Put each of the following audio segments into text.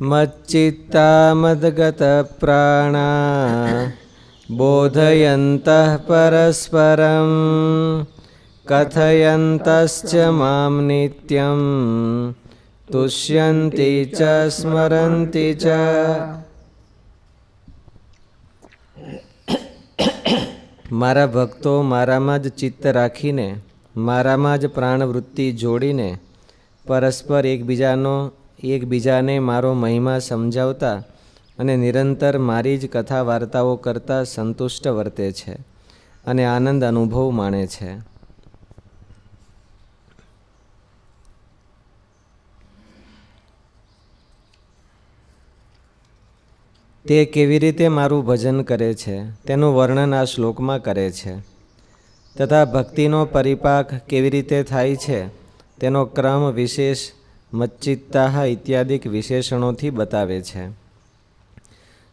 मच्चित्तामद्गतप्राणा बोधयन्तः परस्परं कथयन्तश्च मां नित्यं तुष्यन्ति च स्मरन्ति च મારા ભક્તો મારામાં જ ચિત્ત રાખીને મારામાં જ પ્રાણવૃત્તિ જોડીને પરસ્પર એકબીજાનો એકબીજાને મારો મહિમા સમજાવતા અને નિરંતર મારી જ કથા વાર્તાઓ કરતાં સંતુષ્ટ વર્તે છે અને આનંદ અનુભવ માણે છે. તે કેવી રીતે મારું ભજન કરે છે? તેનું વર્ણન આ શ્લોકમાં કરે છે. તથા ભક્તિનો પરિપાક કેવી રીતે થાય છે? તેનો ક્રમ વિશેષ મચ્ચિત્તાહ ઇત્યાદિક વિશેષણોથી બતાવે છે.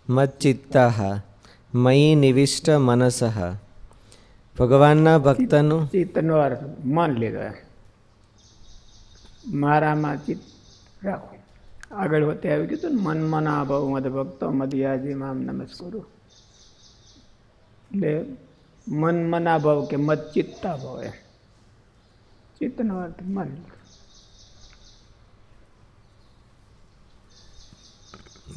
મચ્ચિત્તાહ મયી નિવિષ્ટ મનસઃ. ભગવાનના ભક્તનું ચિત્તનો અર્થ મન લીધો મારામાં ચિત્ત રાખો. આગળ વધતે આવી ગયું હતું મન મના ભાવ મદ ભક્તો, મધ્યાજી મામ નમસ્કુરુ. એટલે મન મના ભાવ કે મત ચિત્તા ભાવ ચિત્તનો અર્થ મન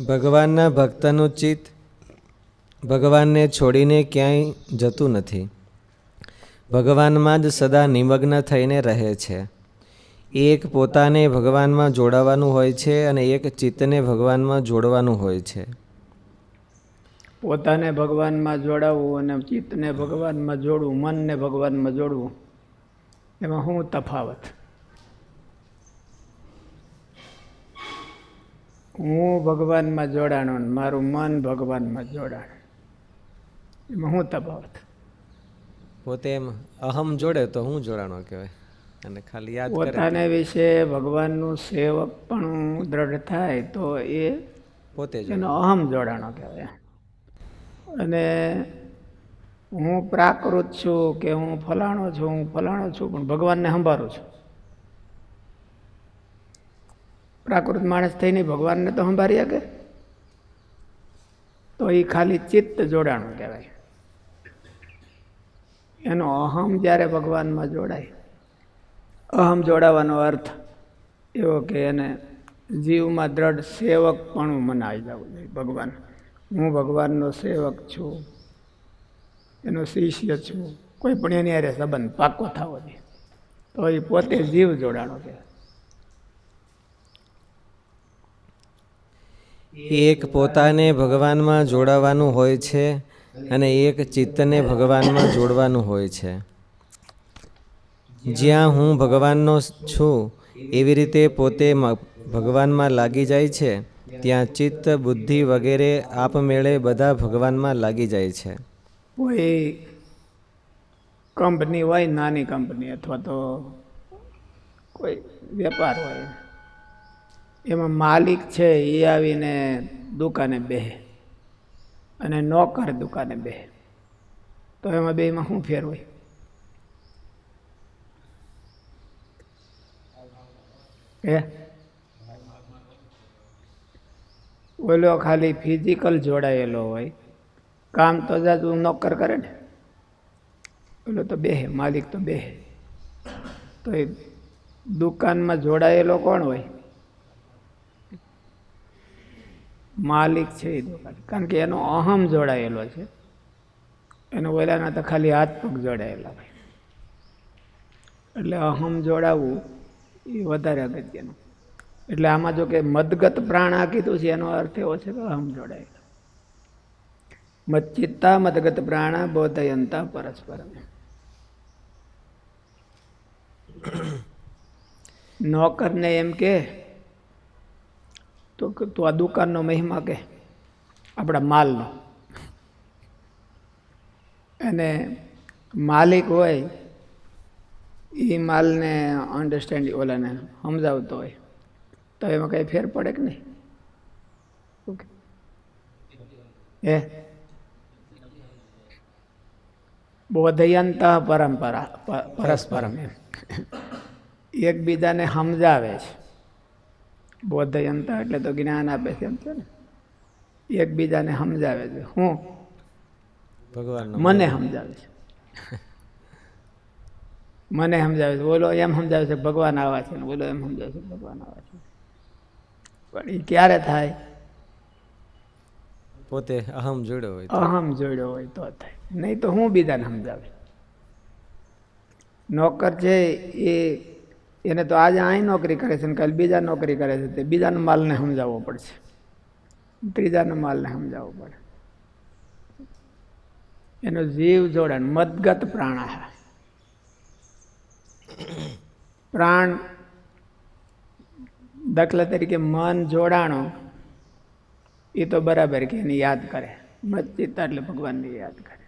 ભગવાનના ભક્તનું ચિત્ત ભગવાનને છોડીને ક્યાંય જતું નથી. ભગવાનમાં જ સદા નિમગ્ન થઈને રહે છે. એક પોતાને ભગવાનમાં જોડાવાનું હોય છે અને એક ચિત્તને ભગવાનમાં જોડવાનું હોય છે. પોતાને ભગવાનમાં જોડાવવું અને ચિત્તને ભગવાનમાં જોડવું, મનને ભગવાનમાં જોડવું, એમાં શું તફાવત? હું ભગવાનમાં જોડાણો મારું મન ભગવાનમાં જોડાણ. એમાં હું તફાવત? પોતે એમ અહમ જોડે તો હું જોડાણો કહેવાય. અને ખાલી યાદ પોતાને વિશે ભગવાનનું સેવક પણ દ્રઢ થાય તો એ પોતે જ એનો અહમ જોડાણો કહેવાય. અને હું પ્રાકૃત છું કે હું ફલાણો છું હું ફલાણો છું પણ ભગવાનને સંભાળું છું. પ્રાકૃત માણસ થઈને ભગવાનને તો સંભાળી શકે. તો એ ખાલી ચિત્ત જોડાણું કહેવાય. એનો અહમ જ્યારે ભગવાનમાં જોડાય. અહમ જોડાવાનો અર્થ એવો કે એને જીવમાં દ્રઢ પણ મને જવું જોઈએ ભગવાન. હું ભગવાનનો સેવક છું. એનો શિષ્ય છું. કોઈ પણ એની અરે સંબંધ પાકો થવો જોઈએ. તો એ પોતે જીવ જોડાણો છે એક પોતાને ભગવાનમાં જોડાવાનું હોય છે અને એક ચિત્તને ભગવાનમાં જોડવાનું હોય છે. જ્યાં હું ભગવાનનો છું, એવી રીતે પોતે ભગવાનમાં લાગી જાય છે, ત્યાં ચિત્ત, બુદ્ધિ વગેરે આપમેળે બધા ભગવાનમાં લાગી જાય છે. કોઈ કંપની હોય, નાની કંપની અથવા તો કોઈ વેપાર હોય એમાં માલિક છે એ આવીને દુકાને બેહે અને નોકર દુકાને બેહે. તો એમાં બેમાં શું ફેર હોય? હે? ઓલો ખાલી ફિઝિકલ જોડાયેલો હોય. કામ તો જાજુ નોકર કરે ને. ઓલો તો બેહે, માલિક તો બેહે. તો એ દુકાનમાં જોડાયેલો કોણ હોય? માલિક છે એ દુકાન. કારણ કે એનો અહમ જોડાયેલો છે. એનો ઓલાના તો ખાલી હાથ પગ જોડાયેલા હોય. એટલે અહમ જોડાવવું એ વધારે અગત્યનું. એટલે આમાં જો કે મદગત પ્રાણ આ કીધું છે, એનો અર્થ એવો છે કે અહમ જોડાયેલો. મચ્ચિત્તા મદગત પ્રાણા, બોધયંતા, પરસ્પર. નોકરને એમ કે તો તું આ દુકાનનો મહિમા કે, આપણા માલનો. અને માલિક હોય એ માલને અન્ડરસ્ટેન્ડ ઓલાને સમજાવતો હોય. તો એમાં કંઈ ફેર પડે કે નહીં? ઓકે. હે? બોધયંત પરંપરા પરસ્પરમ એમ. એકબીજાને સમજાવે છે. બોધયંત એટલે તો જ્ઞાન આપે છે એમ છે ને. એકબીજાને સમજાવે છે. હું? ભગવાન મને સમજાવે છે. મને સમજાવે છે. બોલો એમ સમજાવે છે ભગવાન આવા છે ને. બોલો એમ સમજાવે છે ભગવાન આવા છે. પણ એ ક્યારે થાય? પોતે અહમ જોડ્યો હોય તો. અહમ જોડ્યો હોય તો થાય. નહીં તો હું બીજાને સમજાવે નોકર છે એ એને તો આજે અહીં નોકરી કરે છે ને કાલે બીજા નોકરી કરે છે તે બીજાના માલને સમજાવવો પડશે. ત્રીજાના માલને સમજાવવો પડે. એનો જીવ જોડાણ મદગત પ્રાણ પ્રાણ દાખલા તરીકે મન જોડાણો, એ તો બરાબર કે એને યાદ કરે. મત એટલે ભગવાનને યાદ કરે.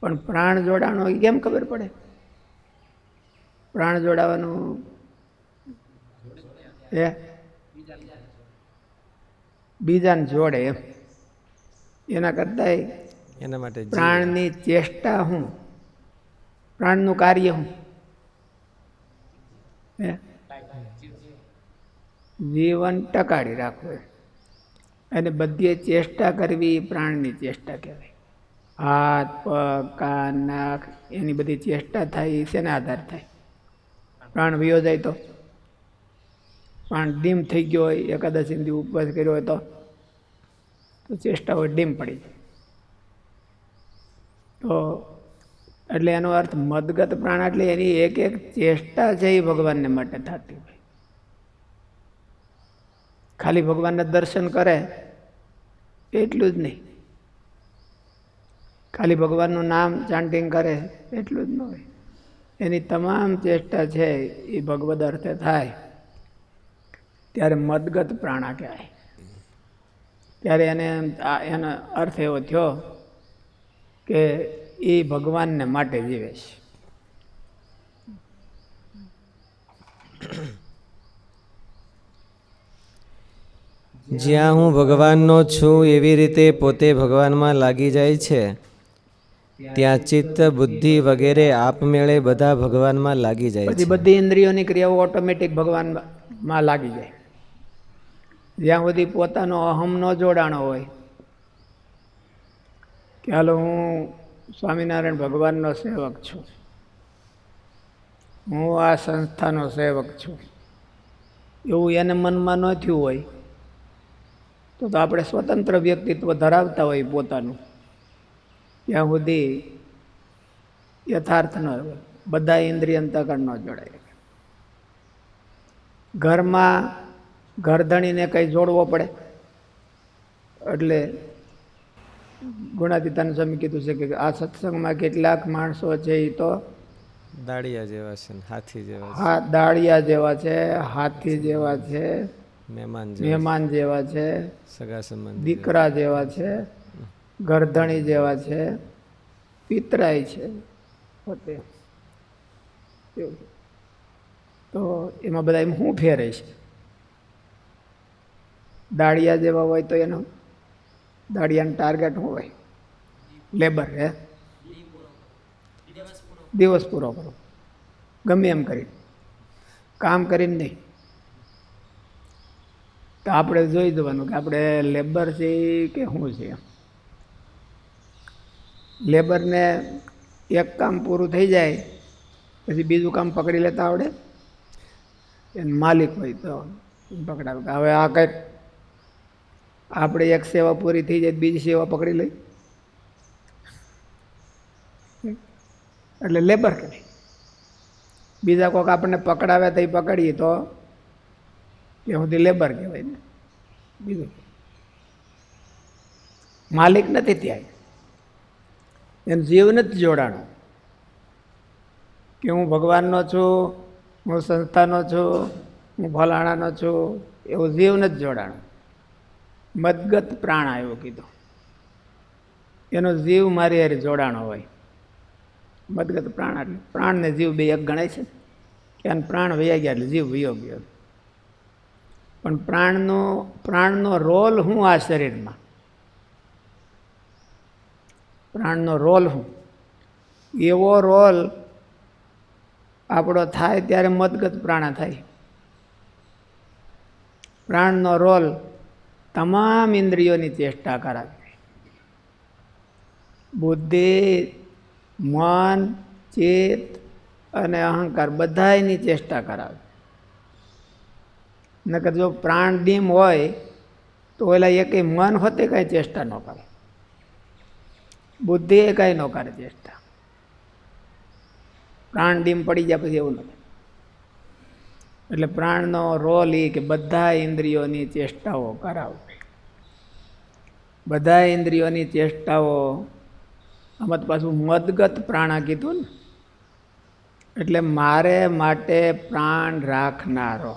પણ પ્રાણ જોડાણો કેમ ખબર પડે? પ્રાણ જોડાવાનું? એ બીજાને જોડે એમ. એના કરતાંય એના માટે પ્રાણની ચેષ્ટા હું. પ્રાણનું કાર્ય હું? જીવન ટકાડી રાખવું અને બધી ચેષ્ટા કરવી પ્રાણની ચેષ્ટા કહેવાય. હાથ પગ કાન નાક એની બધી ચેષ્ટા થાય શેના આધાર થાય. પ્રાણ વિયો જાય તો? પ્રાણ ડીમ થઈ ગયો હોય એકાદશીથી ઉપવાસ કર્યો હોય તો? તો ચેષ્ટા હોય, ડીમ પડી જાય. તો એટલે એનો અર્થ મદગત પ્રાણ એટલે એની એક એક ચેષ્ટા છે એ ભગવાનને માટે થતી હોય. ખાલી ભગવાનના દર્શન કરે, એટલું જ નહીં. ખાલી ભગવાનનું નામ ચાન્ટિંગ કરે, એટલું જ ન હોય. એની તમામ ચેષ્ટા છે એ ભગવદ અર્થે થાય. ત્યારે મદગત પ્રાણા કહેવાય. ત્યારે એને એનો અર્થ એવો થયો કે એ ભગવાનને માટે જીવે છે. જ્યાં હું ભગવાનનો છું એવી રીતે પોતે ભગવાનમાં લાગી જાય છે. ત્યાં ચિત્ત બુદ્ધિ વગેરે આપમેળે બધા ભગવાનમાં લાગી જાય છે. બધી ઇન્દ્રિયોની ક્રિયાઓ ઓટોમેટિક ભગવાનમાં લાગી જાય. જ્યાં સુધી પોતાનો અહમ ન જોડાણો હોય. કે હાલો હું સ્વામિનારાયણ ભગવાનનો સેવક છું. હું આ સંસ્થાનો સેવક છું. એવું એને મનમાં ન થયું હોય તો આપણે સ્વતંત્ર વ્યક્તિત્વ ધરાવતા હોય પોતાનું. ત્યાં સુધી યથાર્થ ન બધા ઇન્દ્રિય અંતકરણ ન જોડાય. ઘરમાં ઘરધણીને કંઈ જોડવો પડે? એટલે ગુણાતીતાને સ્વામી કીધું છે કે આ સત્સંગમાં કેટલાક માણસો છે એ તો દાળિયા જેવા છે હાથી જેવા છે. હા દાળિયા જેવા છે હાથી જેવા છે મહેમાન મહેમાન જેવા છે સગા સંબંધ. દીકરા જેવા છે. ગરધણી જેવા છે પિતરાય છે. પોતે તો એમાં બધા એમ શું ફેરે છે? દાળિયા જેવા હોય તો એનો દાળિયાનું ટાર્ગેટ શું હોય? લેબર હે? દિવસ પૂરો કરો. ગમે એમ કરી. કામ કરીને નહીં. તો આપણે જોઈ જવાનું કે આપણે લેબર છે કે શું છે લેબરને એક કામ પૂરું થઈ જાય, પછી બીજું કામ પકડી લેતા આવડે. એને માલિક હોય તો પકડાવે. હવે આ કંઈક આપણે એક સેવા પૂરી થઈ જાય, બીજી સેવા પકડી લઈ. એટલે લેબર કહેવાય બીજા કોઈક આપણને પકડાવે તો એ પકડીએ તો એ સુધી લેબર કહેવાય ને. બીજું. માલિક નથી ત્યાં એનું જીવ નથી જોડાણું. કે હું ભગવાનનો છું, હું સંસ્થાનો છું, હું ફલાણાનો છું, એવું જીવ નથી જોડાણું. મદગત પ્રાણ આવ્યો કીધું. એનો જીવ મારી હારે જોડાણો હોય. મદગત પ્રાણ એટલે પ્રાણને જીવ બે એક ગણાય છે. કે આને પ્રાણ વયા ગયા એટલે જીવ વયો ગયો. પણ પ્રાણનો પ્રાણનો રોલ હું આ શરીરમાં? પ્રાણનો રોલ શું એવો રોલ આપણો થાય ત્યારે મદગત પ્રાણા થાય. પ્રાણનો રોલ તમામ ઇન્દ્રિયોની ચેષ્ટા કરાવે. બુદ્ધિ, મન ચિત્ત અને અહંકાર બધાયની ચેષ્ટા કરાવે. નકર જો પ્રાણ ડીમ હોય તો ઓલા એકે મન હોતે કાંઈ ચેષ્ટા ન કરે. બુદ્ધિ એ કાંઈ ન કરે ચેષ્ટા પ્રાણ ડીમ પડી જાય પછી એવું નથી. એટલે પ્રાણનો રોલ એ કે બધા ઇન્દ્રિયોની ચેષ્ટાઓ કરાવવી બધા ઇન્દ્રિયોની ચેષ્ટાઓ, આમાં પાછું મદગત પ્રાણા કીધું ને. એટલે મારે માટે પ્રાણ રાખનારો,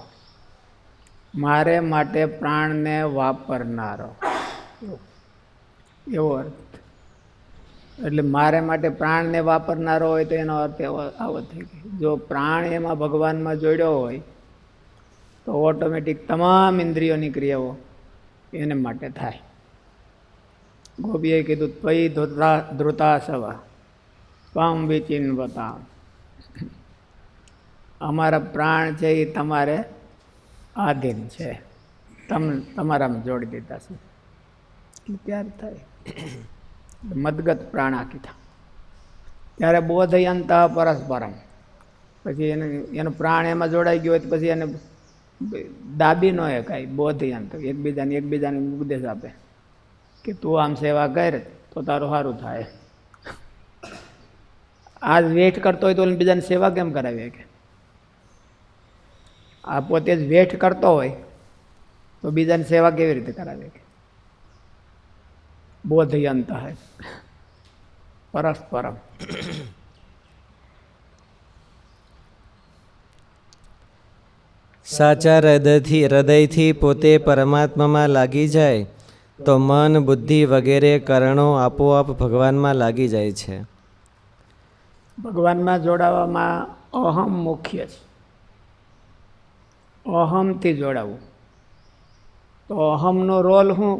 મારે માટે પ્રાણને વાપરનારો. એવો અર્થ. એટલે મારે માટે પ્રાણને વાપરનારો હોય તો એનો અર્થ એવો આવો થઈ ગયો. જો પ્રાણ એમાં ભગવાનમાં જોડ્યો હોય, તો ઓટોમેટિક તમામ ઇન્દ્રિયોની ક્રિયાઓ એને માટે થાય. ગોપીએ કીધું પૈ ધ્રુતા ધ્રુતાસવા પામ વિચિન્વતા અમારા પ્રાણ છે એ તમારે આધીન છે. તમ તમારામાં જોડી દીધા છે. ત્યારે થાય? મદગત પ્રાણા કીધા ત્યારે બોધયંત પરસ્પરમ. પછી એને, એનો પ્રાણ એમાં જોડાઈ ગયો હોય તો પછી એને દાબી ન એ કાંઈ બોધયંત. એકબીજાને એકબીજાને ઉપદેશ આપે. કે તું આમ સેવા કર, તો તારું સારું થાય. આજ વેઠ કરતો હોય તો બીજાને સેવા કેમ કરાવીએ કે આ પોતે જ વેઠ કરતો હોય, તો બીજાની સેવા કેવી રીતે કરાવે કે બોધયંત હે પરસ્પરમ સાચા હૃદયથી હૃદયથી પોતે પરમાત્મામાં લાગી જાય તો મન બુદ્ધિ વગેરે કરણો આપોઆપ ભગવાનમાં લાગી જાય છે ભગવાનમાં જોડાવામાં અહમ મુખ્ય છે અહમથી જોડાવું તો અહમનો રોલ શું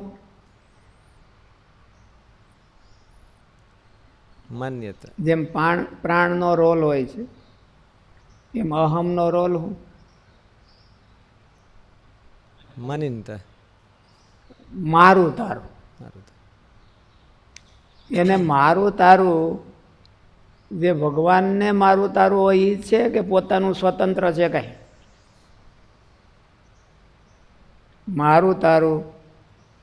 માન્યતા. જેમ પ્રાણ પ્રાણનો રોલ હોય છે એમ અહમનો રોલ હું માનીનતા. મારું તારું એને મારું તારું જે ભગવાનને મારું તારું હોય એ છે કે પોતાનું સ્વતંત્ર છે કાંઈ? મારું તારું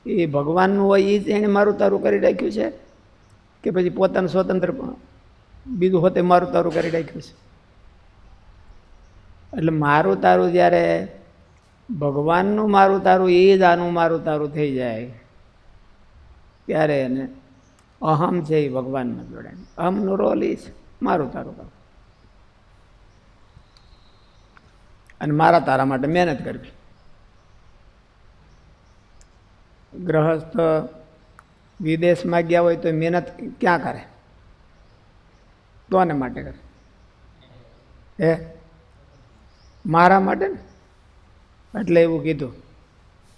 એ ભગવાનનું હોય એ જ એણે મારું તારું કરી રાખ્યું છે? કે પછી પોતાનું સ્વતંત્ર બીજું હોતે મારું તારું કરી રાખ્યું છે. એટલે મારું તારું જ્યારે ભગવાનનું મારું તારું, એ જ આનું મારું તારું થઈ જાય, ત્યારે એને અહમ છે એ ભગવાનમાં જોડાય અહમનો રોલ એ છે, મારું તારું કરવું અને મારા તારા માટે મહેનત કરવી. ગ્રહસ્થ વિદેશમાં ગયા હોય તો મહેનત ક્યાં કરે? કોને માટે કરે? હે? મારા માટે ને? એટલે એવું કીધું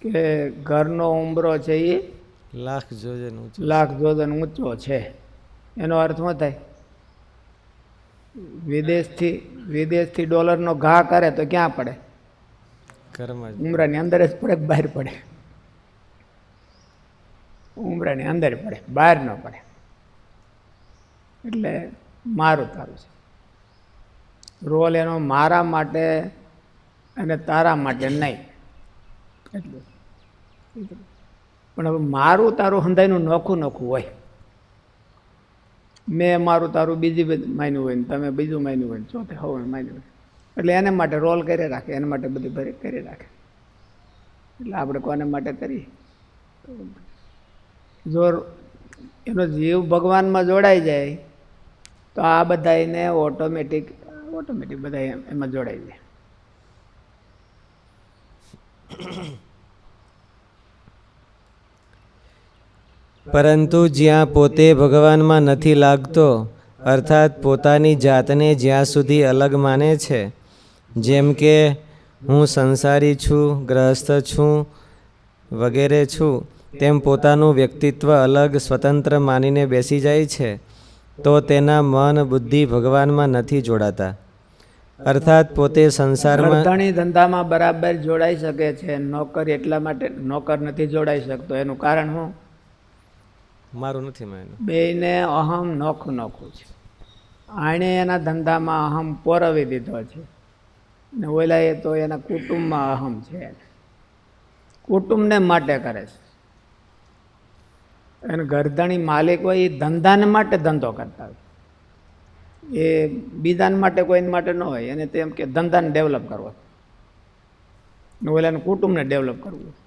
કે ઘરનો ઉંબરો છે એ લાખ જોજન ઊંચું લાખ જોજન ઊંચો છે. એનો અર્થ શું થાય? વિદેશથી વિદેશથી ડોલરનો ઘા કરે તો ક્યાં પડે? ઘરમાં ઉમરાની અંદર જ પડે બહાર પડે? ઉમરાની અંદર પડે, બહાર ન પડે. એટલે મારું તારું છે. રોલ એનો મારા માટે અને તારા માટે નહીં. એટલું પણ હવે મારું તારું હંધાઈનું નોખું નોખું હોય. મેં મારું તારું બીજી માન્યું હોય ને તમે બીજું માન્યું હોય ને ચોથે, હવે માન્યું હોય. એટલે એને માટે રોલ કરી રાખે, એના માટે બધી ભરી, કરી રાખે. એટલે આપણે કોને માટે કરીએ? જો એનો જીવ ભગવાનમાં જોડાઈ જાય, તો આ બધા એને ઓટોમેટિક ઓટોમેટિક બધા એમ- જોડાઈ જાય. પરંતુ જ્યાં પોતે ભગવાનમાં નથી લાગતો, અર્થાત પોતાની જાતને જ્યાં સુધી અલગ માને છે, જેમ કે હું સંસારી છું, ગ્રહસ્થ છું, વગેરે છું તેમ પોતાનું વ્યક્તિત્વ અલગ સ્વતંત્ર માનીને બેસી જાય છે તો તેના મન બુદ્ધિ ભગવાનમાં નથી જોડાતા. અર્થાત પોતે સંસારમાં અર્ધણી ધંધામાં બરાબર જોડાઈ શકે છે નોકર એટલા માટે નોકર નથી જોડાઈ શકતો. એનું કારણ હું મારું નથી માન્યું બેયને અહમ નોખું નોખું છે. આણે એના ધંધામાં અહમ પોરવી દીધો છે. ને ઓલાએ તો એના કુટુંબમાં અહમ છે. કુટુંબને માટે કરે છે. અને ગરદણી માલિક હોય એ ધંધાને માટે ધંધો કરતા હોય. એ બીજાને માટે કોઈને માટે ન હોય, એને તેમ કે ધંધાને ડેવલપ કરવો. ઓલાને કુટુંબને ડેવલપ કરવું.